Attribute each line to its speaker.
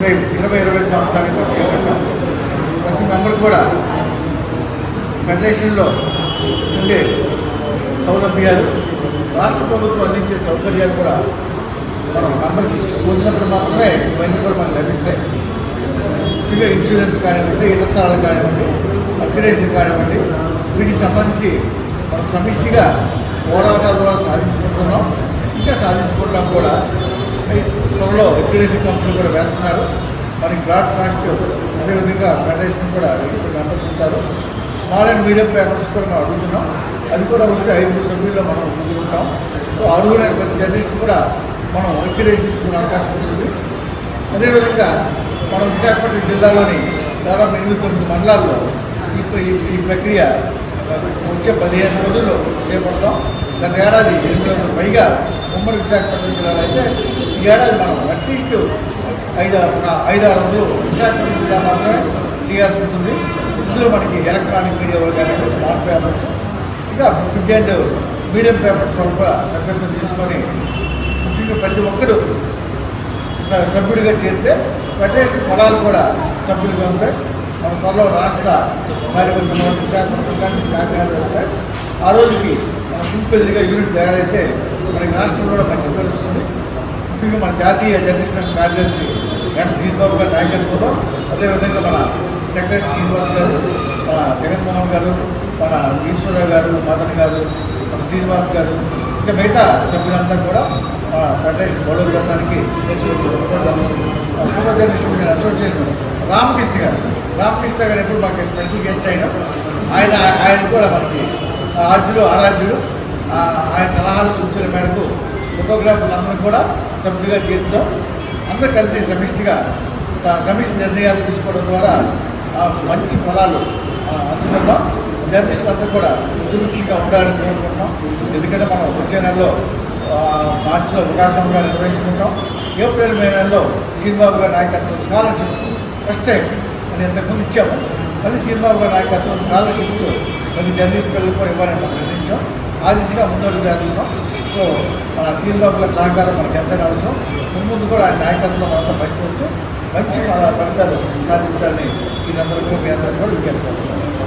Speaker 1: ఇరవై ఇరవై ఇరవై సంవత్సరాలుగా ప్రతి మెంబర్ కూడా ఫెడరేషన్లో ఉండే సౌలభ్యాలు రాష్ట్ర ప్రభుత్వం అందించే సౌకర్యాలు కూడా మనం మెంబర్స్ పొందినప్పుడు మాత్రమే ఇవన్నీ కూడా మనకు లభిస్తాయి. ఇవే ఇన్సూరెన్స్ కానివ్వండి ఇళ్ళ స్థలాలు కానివ్వండి అక్రిడేషన్ కానివ్వండి వీటికి సంబంధించి మనం సమిష్టిగా పోరాటాల ద్వారా సాధించుకుంటున్నాం. ఇంకా సాధించుకుంటాం కూడా. మొత్తంలో త్వరలో కంపెనీ కూడా వేస్తున్నారు. మనకి బ్రాడ్ కాస్ట్ అదేవిధంగా ఫెడరేషన్ కూడా ఇద్దరు మెంబర్స్ ఉంటారు. స్మాల్ అండ్ మీడియం పేపర్స్ కూడా మనం అడుగుతున్నాం. అది కూడా వస్తే ఐదు సభ్యుల్లో మనం ముందుకుంటాం సో అర్హులైన ప్రతి జర్నలిస్ట్ కూడా మనం అక్రిడేషన్ ఇచ్చుకునే అవకాశం ఉంటుంది. అదేవిధంగా మనం విశాఖపట్నం జిల్లాలోని దాదాపు ఎనిమిది తొమ్మిది మండలాల్లో ఈ- ఈ ప్రక్రియ వచ్చే పదిహేను రోజుల్లో చేపడతాం. గత ఏడాది ఎనిమిది వందల పైగా ఉమ్మడి విశాఖపట్నం జిల్లాలో అయితే ఈ ఏడాది మనం అట్లీస్ట్ ఐదు ఐదారు ఐదు ఆరు వందలు విశాఖపట్నం జిల్లా మాత్రమే చేయాల్సి ఉంటుంది. ఇందులో మనకి ఎలక్ట్రానిక్ మీడియా వాళ్ళు కానీ స్మార్ట్ పేపర్స్ ఇంకా బిగ్ అండ్ మీడియం పేపర్స్ వాళ్ళు కూడా పెద్ద తీసుకొని ముఖ్యంగా ప్రతి ఒక్కరు స- సభ్యుడిగా చేస్తే ఫెడరేషన్ ఫలాలు కూడా సభ్యులుగా ఉంటాయి. మన త్వరలో రాష్ట్ర కార్యవర్గ విశాఖపట్నం కాకినాడ ఉంటాయి ఆ రోజుకి మన సింపెదిరిగా యూనిట్ తయారైతే మనకి రాష్ట్రంలో కూడా మంచి పేరు వస్తుంది. ముఖ్యంగా మన జాతీయ జర్నలిస్ట్ కార్యదర్శి గంట శ్రీబాబు గారి నాయకత్వంలో అదేవిధంగా మన సెక్రటరీ శ్రీనివాస్ గారు మన జగన్మోహన్ గారు మన ఈశ్వరరావు గారు మదన్ గారు మన శ్రీనివాస్ గారు ఇంకా మిగతా సభ్యులంతా కూడా మన ఫెడరేషన్ గౌరవ పెట్టడానికి పూర్వ జర్నలిస్ట్ అసోసియేషన్ రామకృష్ణ గారు రామకృష్ణ గారు ఎప్పుడు మాకు స్పెషల్ గెస్ట్ అయినా ఆయన ఆయన కూడా మనకి ఆద్యులు ఆరాధ్యులు ఆయన సలహాలు సూచనల మేరకు ఫోటోగ్రాఫర్లందరూ కూడా సభ్యుడిగా చేర్చడం అందరూ కలిసి సమిష్టిగా సమిష్టి నిర్ణయాలు తీసుకోవడం ద్వారా మంచి ఫలాలు అందుకుందాం. జర్నలిస్టులందరూ కూడా సురక్షితంగా ఉండాలని కోరుకుంటున్నాం. ఎందుకంటే మనం వచ్చే నెలలో మార్చిలో వికాసంగా నిర్వహించుకుంటాం. ఏప్రిల్ మే నెలలో శ్రీనిబాబు గారి నాయకత్వం స్కాలర్షిప్. ఫస్ట్ టైం నేను ఇంతకుముందు ఇచ్చాము. మళ్ళీ శ్రీనిబాబు గారి నాయకత్వం స్కాలర్షిప్. మళ్ళీ జర్నలిస్ట్ పిల్లలు కూడా ఇవ్వాలని మనం నిర్ణయించాం. ఆ దిశగా ముందడుగు వేస్తున్నాం. సో మన శ్రీనిబాబు గారి సహకారం మనకి ఎంతైనా అవసరం ముందు కూడా ఆయన నాయకత్వంలో మనతో పనిచేస్తూ మంచి ఫలితాలు సాధించాలని ఈ సందర్భంగా మీ అందరూ కూడా విజ్ఞప్తి చేస్తున్నాను.